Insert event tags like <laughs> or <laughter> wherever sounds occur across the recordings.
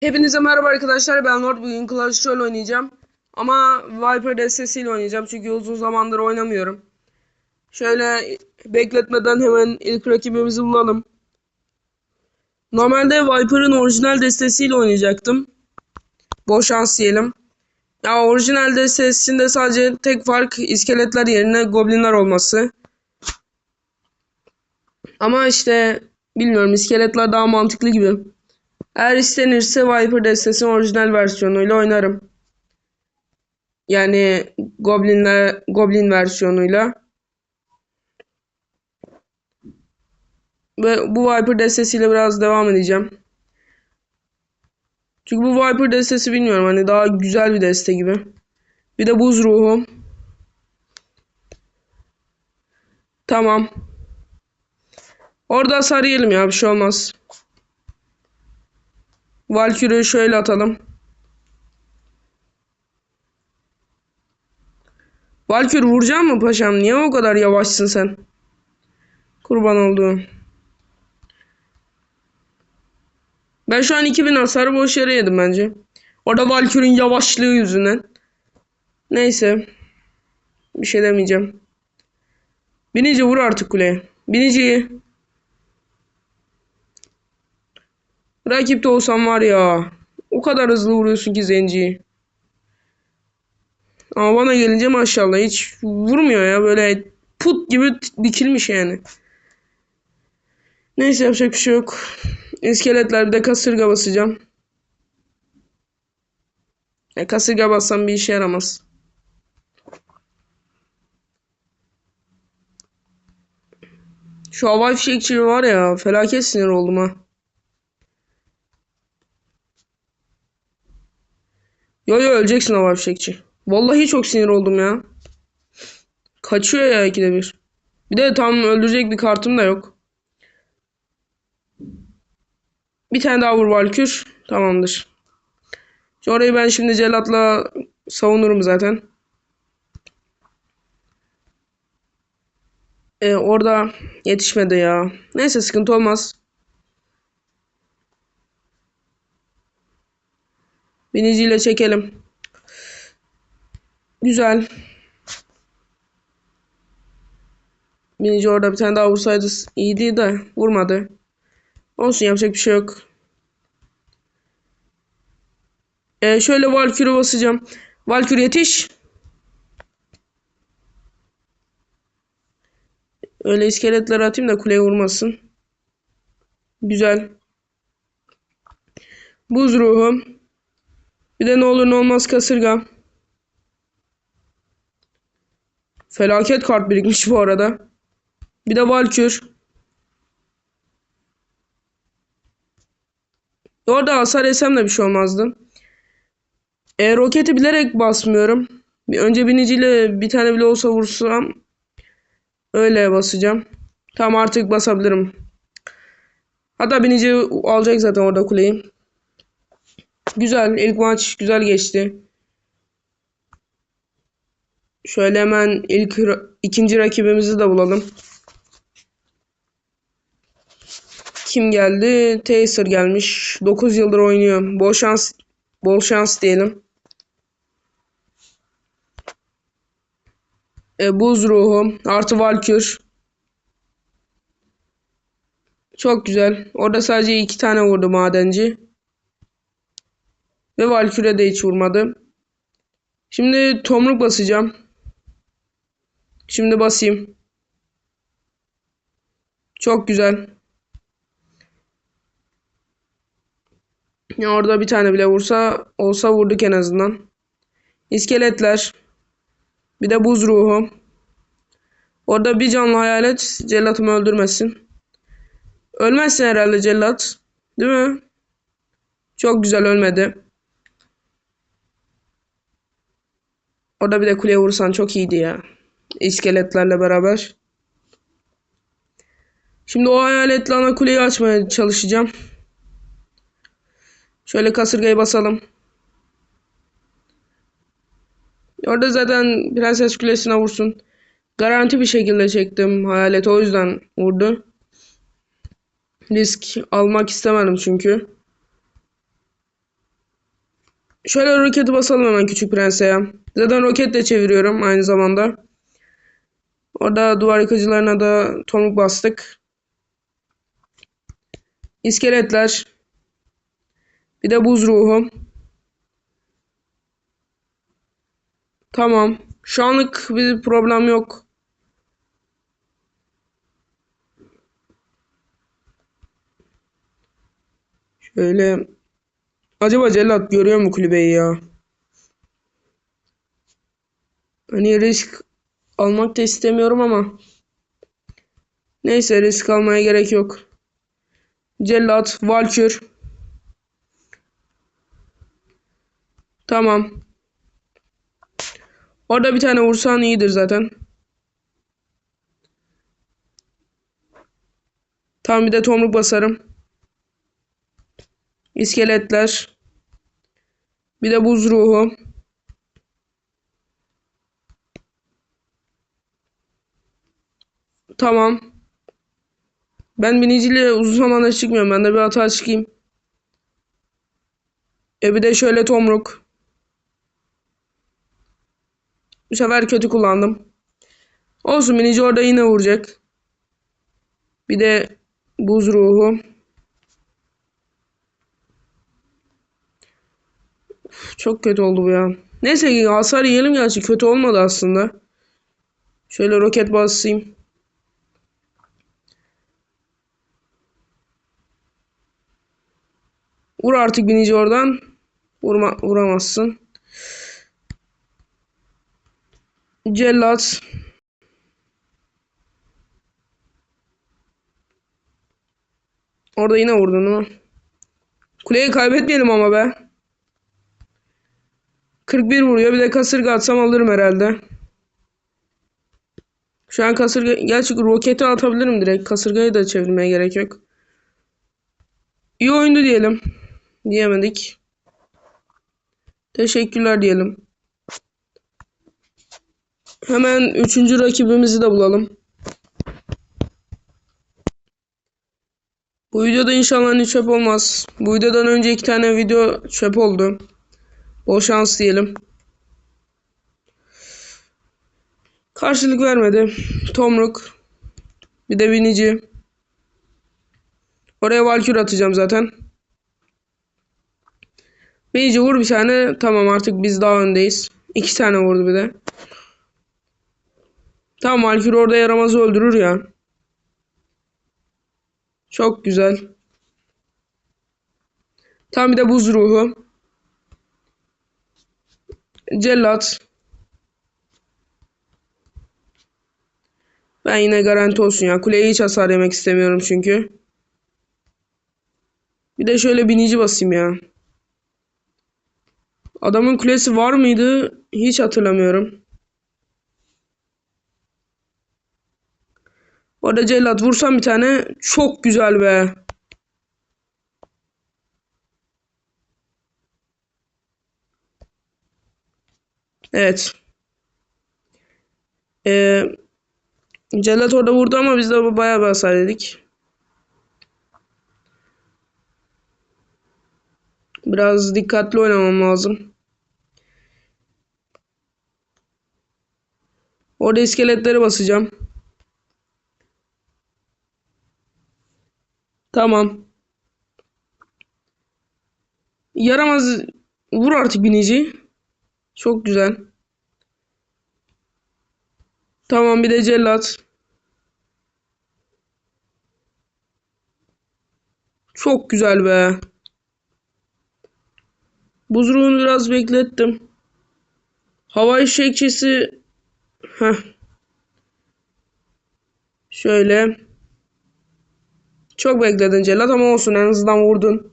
Hepinize merhaba arkadaşlar. Ben Lord. Bugün Clash Royale oynayacağım. Ama Viper destesiyle oynayacağım. Çünkü uzun zamandır oynamıyorum. Şöyle bekletmeden hemen ilk rakibimizi bulalım. Normalde Viper'ın orijinal destesiyle oynayacaktım. Bol şans diyelim. Ya orijinal destesinde sadece tek fark iskeletler yerine goblinler olması. Ama işte bilmiyorum iskeletler daha mantıklı gibi. Eğer istenirse Viper destesinin orijinal versiyonuyla oynarım. Yani Goblin'le Goblin versiyonuyla. Ve bu Viper destesiyle biraz devam edeceğim. Çünkü bu Viper destesi bilmiyorum hani daha güzel bir deste gibi. Bir de buz ruhu. Tamam. Orada hasar yiyelim ya bir şey olmaz. Valkyrie'yi şöyle atalım. Valkyrie vuracak mı paşam? Niye o kadar yavaşsın sen? Kurban olduğum. Ben şu an 2000 hasarı boş yere yedim bence. Orada Valkyrie'nin yavaşlığı yüzünden. Neyse. Bir şey demeyeceğim. Binici vur artık kuleye. Binici. Rakipte olsam var ya. O kadar hızlı vuruyorsun ki Zenci'yi. Ama bana gelince maşallah hiç vurmuyor ya. Böyle put gibi dikilmiş yani. Neyse yapacak bir şey yok. İskeletler bir de kasırga basacağım. Ya kasırga bassam bir işe yaramaz. Şu hava fişekçi var ya felaket sinir oldum ha. Yo yo öleceksin hava fişekçi. Vallahi çok sinir oldum ya. Kaçıyor ya ikide bir. Bir de tam öldürecek bir kartım da yok. Bir tane daha vur Valkür. Tamamdır. Şu orayı ben şimdi Celat'la savunurum zaten. Ee, orada yetişmedi ya. Neyse sıkıntı olmaz. Biniciyle çekelim. Güzel. Binici orada bir tane daha vursaydı iyiydi de vurmadı. Olsun yapacak bir şey yok. Ee, şöyle Valkyrie basacağım. Valkyrie yetiş. Öyle iskeletler atayım da kuleye vurmasın. Güzel. Buz ruhu. Bir de ne olur ne olmaz kasırga. Felaket kart birikmiş bu arada. Bir de Valkür. Orada hasar esem de bir şey olmazdı. E, roketi bilerek basmıyorum. Bir önce biniciyle bir tane bile olsa vursam öyle basacağım. Tamam artık basabilirim. Hatta binici alacak zaten orada kuleyi. Güzel. ilk maç güzel geçti. Şöyle hemen ilk ikinci rakibimizi de bulalım. Kim geldi? Taser gelmiş. 9 yıldır oynuyor. Bol şans bol şans diyelim. E, buz ruhu artı Valkür. Çok güzel. Orada sadece iki tane vurdu madenci. Ve Valkür'e de hiç vurmadı. Şimdi tomruk basacağım. Şimdi basayım. Çok güzel. Ya orada bir tane bile vursa olsa vurduk en azından. İskeletler. Bir de buz ruhu. Orada bir canlı hayalet cellatımı öldürmesin. Ölmezsin herhalde cellat. Değil mi? Çok güzel ölmedi. Orada bir de kuleye vursan çok iyiydi ya. İskeletlerle beraber. Şimdi o hayaletle ana kuleyi açmaya çalışacağım. Şöyle kasırgayı basalım. Orada zaten Prenses Kulesi'ne vursun. Garanti bir şekilde çektim hayalet o yüzden vurdu. Risk almak istemedim çünkü. Şöyle roketi basalım hemen küçük prense ya. Zaten roketle çeviriyorum aynı zamanda. Orada duvar yıkıcılarına da tomruk bastık. İskeletler. Bir de buz ruhu. Tamam. Şu anlık bir problem yok. Şöyle. Acaba Cellat görüyor mu kulübeyi ya? Hani risk almak da istemiyorum ama. Neyse risk almaya gerek yok. Cellat, Valkür. Tamam. Orada bir tane vursan iyidir zaten. Tamam bir de tomruk basarım. İskeletler. Bir de buz ruhu. Tamam. Ben biniciyle uzun zamandır çıkmıyorum. Ben de bir hata çıkayım. E bir de şöyle tomruk. Bu sefer kötü kullandım. Olsun binici orada yine vuracak. Bir de buz ruhu. Çok kötü oldu bu ya. Neyse hasar yiyelim gerçi kötü olmadı aslında. Şöyle roket basayım. Vur artık binici oradan. Vurma, vuramazsın. Cellat. Orada yine vurdun mu? Kuleyi kaybetmeyelim ama be. 41 vuruyor. Bir de kasırga atsam alırım herhalde. Şu an kasırga... Gerçi roketi atabilirim direkt. Kasırgayı da çevirmeye gerek yok. İyi oyundu diyelim. Diyemedik. Teşekkürler diyelim. Hemen üçüncü rakibimizi de bulalım. Bu videoda inşallah hiç çöp olmaz. Bu videodan önce iki tane video çöp oldu. Bol şans diyelim. Karşılık vermedi. Tomruk. Bir de binici. Oraya Valkür atacağım zaten. Binici vur bir tane. Tamam artık biz daha öndeyiz. İki tane vurdu bir de. Tamam Valkür orada yaramazı öldürür ya. Çok güzel. Tam bir de buz ruhu. Cellat. Ben yine garanti olsun ya. Kuleye hiç hasar yemek istemiyorum çünkü. Bir de şöyle binici basayım ya. Adamın kulesi var mıydı? Hiç hatırlamıyorum. Orada cellat vursam bir tane. Çok güzel be. Evet. Ee, cellat orada vurdu ama biz de bayağı bir hasar yedik. Biraz dikkatli oynamam lazım. Orada iskeletleri basacağım. Tamam. Yaramaz. Vur artık binici. Çok güzel. Tamam bir de cellat. Çok güzel be. Buzruğunu biraz beklettim. Hava eşekçisi. Heh. Şöyle. Çok bekledin Cellat ama olsun en azından vurdun.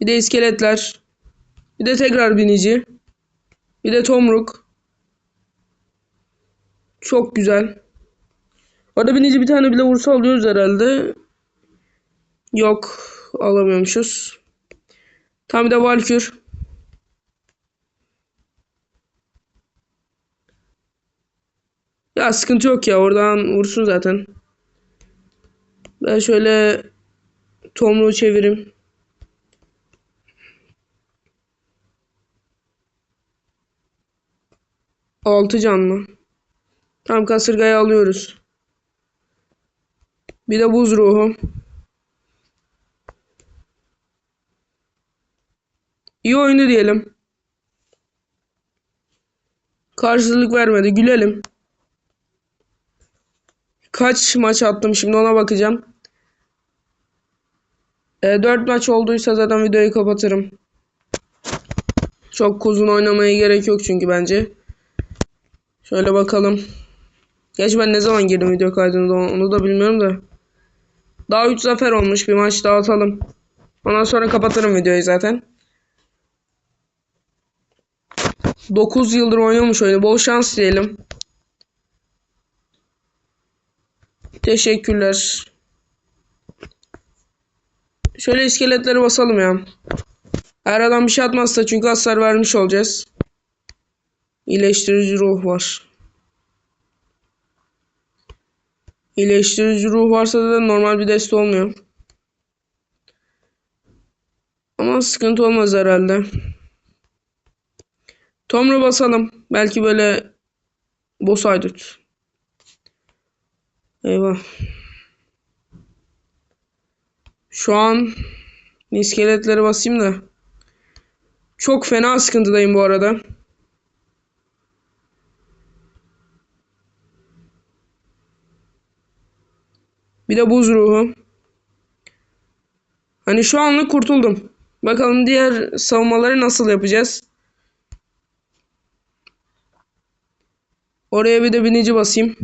Bir de iskeletler. Bir de tekrar binici. Bir de tomruk. Çok güzel. Orada binici bir tane bile vursa alıyoruz herhalde. Yok. Alamıyormuşuz. Tam bir de Valkür. Ya sıkıntı yok ya. Oradan vursun zaten. Ben şöyle tomruğu çevireyim. 6 canlı. Tam kasırgayı alıyoruz. Bir de buz ruhu. İyi oyunu diyelim. Karşılık vermedi. Gülelim. Kaç maç attım şimdi ona bakacağım. E, 4 maç olduysa zaten videoyu kapatırım. Çok uzun oynamaya gerek yok çünkü bence. Şöyle bakalım. Gerçi ben ne zaman girdim video kaydına onu da bilmiyorum da. Daha 3 zafer olmuş bir maç daha atalım. Ondan sonra kapatırım videoyu zaten. 9 yıldır oynamış oyunu. Bol şans diyelim. Teşekkürler. Şöyle iskeletleri basalım ya. Eğer adam bir şey atmazsa çünkü hasar vermiş olacağız. İyileştirici ruh var. İyileştirici ruh varsa da normal bir deste olmuyor. Ama sıkıntı olmaz herhalde. Tomru basalım. Belki böyle boss haydut. Eyvah. Şu an iskeletleri basayım da. Çok fena sıkıntıdayım bu arada. Bir de buz ruhu. Hani şu anlık kurtuldum. Bakalım diğer savunmaları nasıl yapacağız. Oraya bir de binici basayım.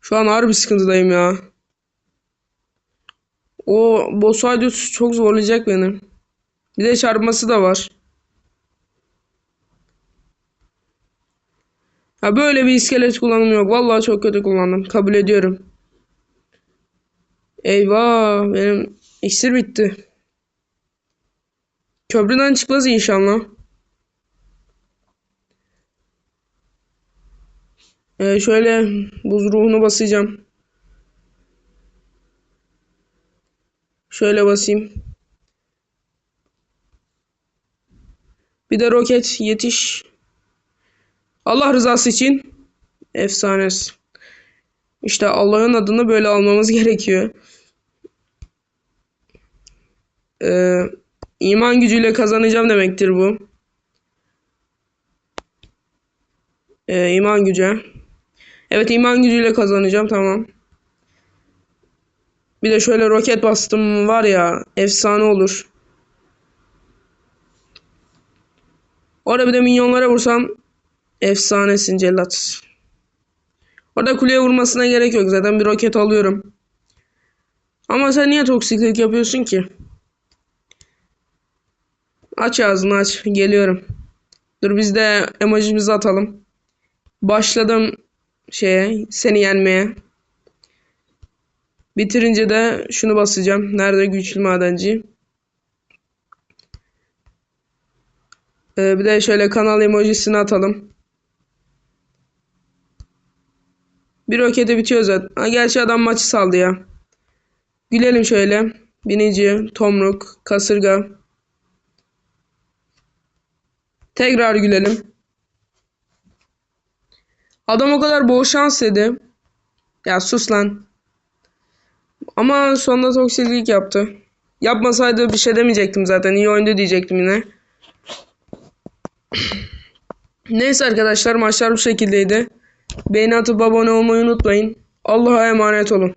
Şu an ağır bir sıkıntıdayım ya. O Bossadius çok zorlayacak beni. Bir de çarpması da var. Ha böyle bir iskelet kullanımı yok. Vallahi çok kötü kullandım. Kabul ediyorum. Eyvah benim iksir bitti. Köprüden çıkmaz inşallah. Ee, şöyle buz ruhunu basacağım. Şöyle basayım. Bir de roket yetiş. Allah rızası için. Efsanes. İşte Allah'ın adını böyle almamız <laughs> gerekiyor. Ee, iman gücüyle kazanacağım demektir bu. Ee, iman gücü. Evet iman gücüyle kazanacağım tamam. Bir de şöyle roket bastım var ya efsane olur. Orada bir de minyonlara vursam efsanesin cellat. Orada kuleye vurmasına gerek yok zaten bir roket alıyorum. Ama sen niye toksiklik yapıyorsun ki? Aç ağzını aç. Geliyorum. Dur biz de emojimizi atalım. Başladım şeye seni yenmeye. Bitirince de şunu basacağım. Nerede güçlü madenci? Ee, bir de şöyle kanal emojisini atalım. Bir roketi bitiyor zaten. Ha, gerçi adam maçı saldı ya. Gülelim şöyle. Binici, tomruk, kasırga. Tekrar gülelim. Adam o kadar bol şans dedi. Ya sus lan. Ama sonunda toksiklik yaptı. Yapmasaydı bir şey demeyecektim zaten. İyi oyundu diyecektim yine. <clears throat> Neyse arkadaşlar maçlar bu şekildeydi. Beğeni atıp abone olmayı unutmayın. Allah'a emanet olun.